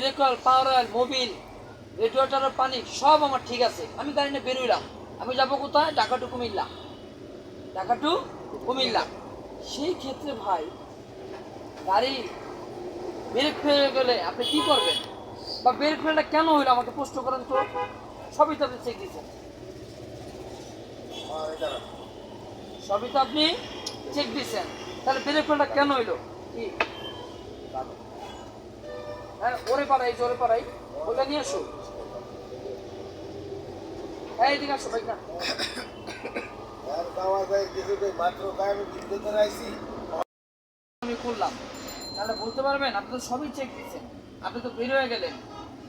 Electoral power oil Mobil রেডিওটারের পানি সব আমার ঠিক আছে। আমি গাড়ি নিয়ে বেরোইলাম। আমি যাব কোথায়? ঢাকা টু কুমিল্লা। ঢাকা টু কুমিল্লা। সেই ক্ষেত্রে ভাই গাড়ি ব্রেক ফেলে গেলে আপনি কি করবেন? বা ব্রেক ফেলটা কেন হইল? আমাকে প্রশ্ন করেন তো। সবই তো আপনি চেক দিয়েছেন। সবই তো আপনি চেক দিয়েছেন। তাহলে ব্রেক ফেলটা কেন হইল? কি? হ্যাঁ ওরে পাড়াই জোরে পাড়াই। ওটা নিয়ে আসো। এই দিকে আসো ভাই না। আমি করলাম। তাহলে বলতে পারবেন আপনি তো সবই চেক দিচ্ছেন। আপনি তো বের হয়ে গেলেন।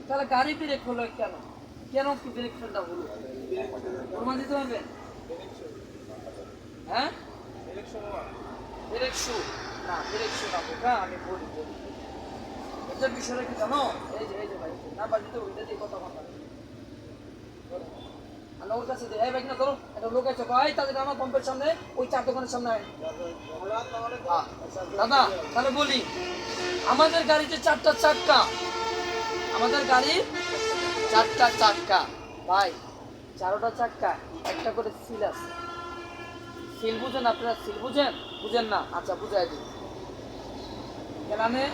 তাহলে গাড়ি ব্রেক হলো কেন? কেন কি ব্রেক ফেলটা হলো প্রমাণ দিতে পারবেন হ্যাঁ? ব্রেক শু না ব্রেক শু না বোকা আমি বলি। বিষয়টা কি জানো? এই যে এই যে ভাই ওইটা দিয়ে কথা লোক আছে, ভাই, তাদের আমার সামনে, ওই চার দোকানের সামনে তাহলে বলি, আমাদের গাড়িতে চারটা চাক্কা। আমাদের গাড়ি চারটা চাক্কা। ভাই, চারোটা চাক্কা, একটা করে সিল আছে। সিল বুঝেন আপনারা, সিল বুঝেন? বুঝেন না? আচ্ছা বুঝাই দিন।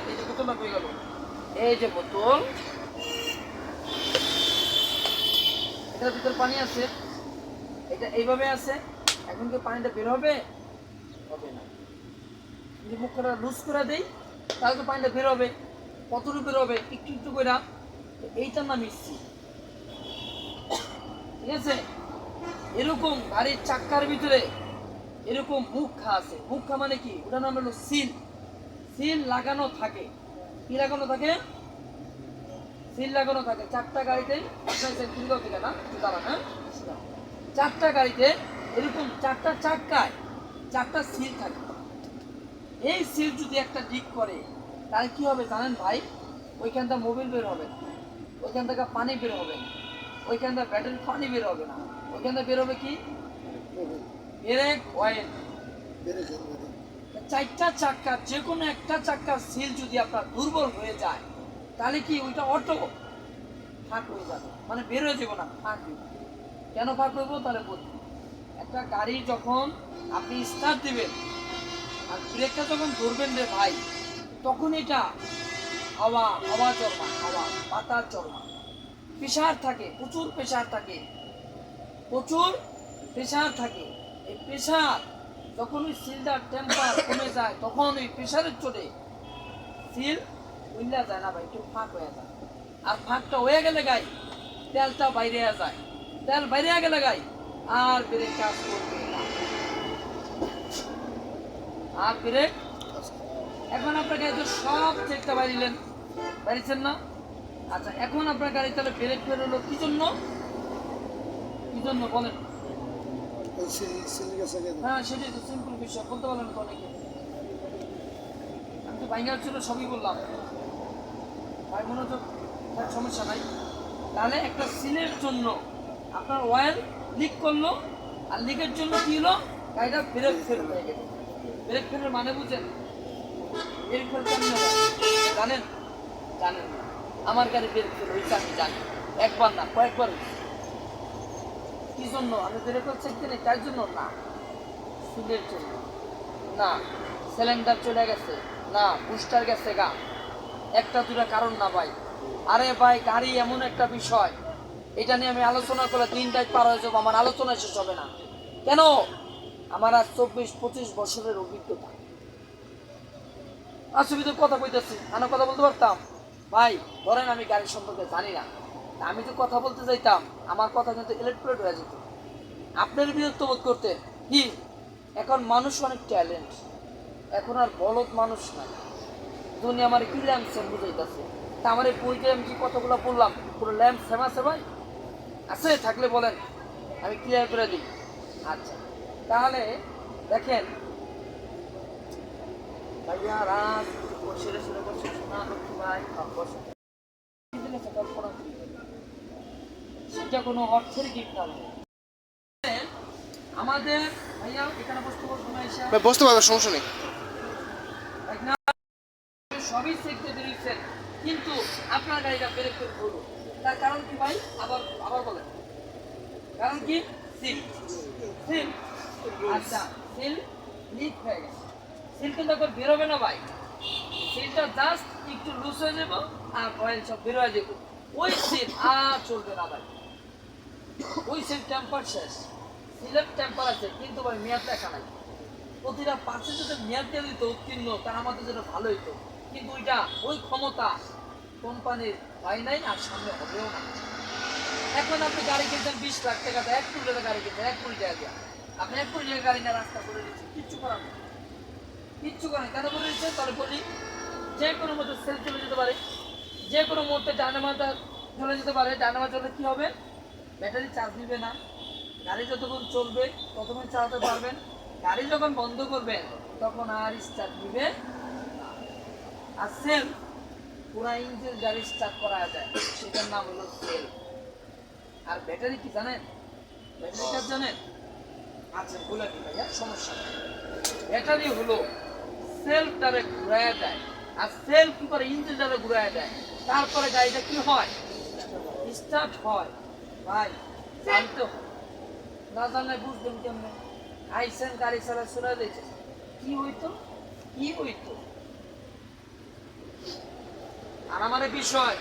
এই যে পেয়ে গেল। এই যে বোতল। এটার ভিতর পানি আছে। এটা এইভাবে আছে। এখন কি পানিটা বের হবে? হবে না। যদি মুখটা লুজ করে দেই, তাহলে তো পানিটা বের হবে। হবে? একটু একটু করে এইটার নাম ঠিক আছে? এরকম গাড়ির চাক্কার ভিতরে এরকম মুখা আছে। মুখা মানে কি? ওটার নাম হলো সিল। সিল লাগানো থাকে। কি লাগানো থাকে? সিল লাগানো থাকে। চারটা গাড়িতে না দাঁড়ান হ্যাঁ? চারটা গাড়িতে এরকম চারটা চাক্কায় চারটা সিল থাকে। এই সিল যদি একটা ডিক করে তাহলে কি হবে জানেন ভাই? ওইখান থেকে মোবিল বের হবে না। ওইখান থেকে পানি বের হবে না। ওইখান থেকে ব্যাটারি পানি বের হবে না। ওইখান থেকে বের হবে কি? ব্রেক অয়েল চারটা চাক্কা যে কোনো একটা চাক্কার সিল যদি আপনার দুর্বল হয়ে যায়, তাহলে কি ওইটা অটো ফাঁক হয়ে যাবে? মানে বেরোয় যাব না, ফাঁক কেন ফাঁক হইব তাহলে বলছি। একটা গাড়ি যখন আপনি স্টার্ট দিবেন, আর ব্রেকটা যখন ধরবেন রে ভাই, তখন এটা হাওয়া হাওয়া চরমা হাওয়া বাতার চরমা প্রেশার থাকে, প্রচুর প্রেশার থাকে। প্রচুর প্রেশার থাকে। এই প্রেশার যখন ওই সিলটার টেম্পার কমে যায়, তখন ওই প্রেশারের চোটে। সিল উল্লা যায় না ভাই, একটু ফাঁক হয়ে যায়। আর ফাঁকটা হয়ে গেলে গাই, তেলটা বাইরে যায়। তেল বাইরে গেলে গাই, আর ব্রেক কাজ করবে না। আর ব্রেক এখন আপনার গাড়িতে সব চেকটা বাড়িলেন, বাড়িছেন না? আচ্ছা এখন আপনার গাড়ি তাহলে ব্রেক বেরোলো কি জন্য? কি জন্য বলেন? হ্যাঁ সেটাই তো সিম্পল বিষয় বলতে পারলেন তো আমি তো সবই বললাম। থাক, সমস্যা নাই। একটা জন্য আপনার অয়েল লিক করল আর লিকের জন্য কি হলো? গাড়িটা ব্রেক ফেল হয়ে গেল। ব্রেক ফেলের মানে বুঝেন? জানেন? জানেন। আমার গাড়ি ব্রেক ফেল জানি। একবার না কয়েকবার হয়েছে। কি জন্য? আমি ব্রেক চেক দিই তার জন্য না। সিলের জন্য। না সিলিন্ডার চলে গেছে। না বুস্টার গেছে গা। একটা দুটা কারণ না ভাই। আরে ভাই, গাড়ি এমন একটা বিষয়। এটা নিয়ে আমি আলোচনা করলে দিনটাই পার হয়ে যাব, আমার আলোচনা শেষ হবে না। কেন? আমার আজ চব্বিশ, পঁচিশ বছরের অভিজ্ঞতা। অসুবিধা কথা কইতেছি আমি কথা বলতে পারতাম? ভাই, ধরেন আমি গাড়ি সম্পর্কে জানি না। আমি তো কথা বলতে চাইতাম আমার কথা কিন্তু ইলেকট্রেট হয়ে যেত। আপনার বিরক্ত বোধ করতে কি এখন মানুষ অনেক ট্যালেন্ট এখন আর বলদ মানুষ নাই। দুনি আমার কি ল্যাম্প সেম বুঝাইতেছে? তা আমার এই বইতে আমি কি কথাগুলো বললাম, পুরো ল্যাম্প সেম আছে ভাই? আছে, থাকলে বলেন। আমি ক্লিয়ার করে দিই। আচ্ছা তাহলে দেখেন, ভাইয়া রাত সেরে সেরে বসে শোনা লক্ষ্মী ভাই বসে কল্পনা করি সেটা কোনো অর্থের গিফট না আমাদের ভাইয়া এখানে বসতে বসবো না এসে বুঝতে পারবে সমস্যা নেই। সবই কিন্তু আপনার গাড়িটা ব্রেক করে ধরলো তার কারণ কি ভাই? আবার আবার বলেন। কারণ কি? সিল সিল আচ্ছা সিল লিক হয়ে গেছে। সিল কিন্তু একবার বেরোবে না ভাই। সিলটা জাস্ট একটু লুজ হয়ে যাব আর অয়েল সব বেরোয় যাব। ওই সিল আর চলবে না ভাই। ওই সিল টেম্পার শেষ। সিলের টেম্পার আছে, কিন্তু ভাই মেয়াদ দেখা নাই। প্রতিটা পার্সেন্ট যদি মেয়াদ দিয়ে দিত উত্তীর্ণ, তা আমাদের জন্য ভালো হইতো কিন্তু ওইটা, ওই ক্ষমতা কোম্পানির হয় নাই আর সামনে হবেও না। এখন আপনি গাড়ি কিনছেন বিশ লাখ টাকা এক কোটি টাকা গাড়ি কিনছেন, এক কোটি টাকা দিয়ে। আপনি এক কোটি টাকা গাড়ি নিয়ে রাস্তা করে দিচ্ছেন, কিচ্ছু করার নেই। কিচ্ছু করেন কেন করে দিচ্ছেন? তাহলে বলি, যে কোনো মতো সেল চলে যেতে পারে। যে কোনো মুহূর্তে ডানে মাথা চলে যেতে পারে। ডানে মাথা চলে কী হবে? ব্যাটারি চার্জ নিবে না। গাড়ি যতক্ষণ চলবে, ততক্ষণ চালাতে পারবেন। গাড়ি যখন বন্ধ করবেন তখন আর স্টার্ট দিবে। আর সেল পুরা ইঞ্জিন গাড়ি স্টার্ট করা যায়। সেটার নাম হলো সেল আর ব্যাটারি কি জানেন? ব্যাটারি কাজ জানেন? আচ্ছা বলে দিই ভাইয়া, সমস্যা ব্যাটারি হলো সেলটারে ঘুরায় দেয়। আর সেল কি করে? ইঞ্জিনটারে ঘুরায় দেয়। তারপরে গাড়িটা কি হয়? স্টার্ট হয়। ভাই না বুঝবেন কেমনে? আইসেন গাড়ি দিয়েছে কি হইতো? কি হইতো? আর আমার বিষয়,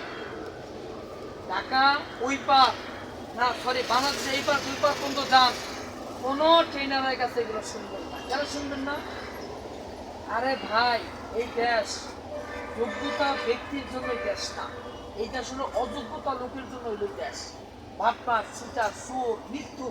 ঢাকা, ওই পার, না সরি বাংলাদেশে এই পার পার যান। কোনো ট্রেনারের কাছে এগুলো শুনবেন না। কেন শুনবেন না? আরে ভাই, এই দেশ যোগ্যতা ব্যক্তির জন্য দেশ না। এই দেশ হলো অযোগ্যতা লোকের জন্য এই দেশ। বাটপার সুটা সুর মৃত্যু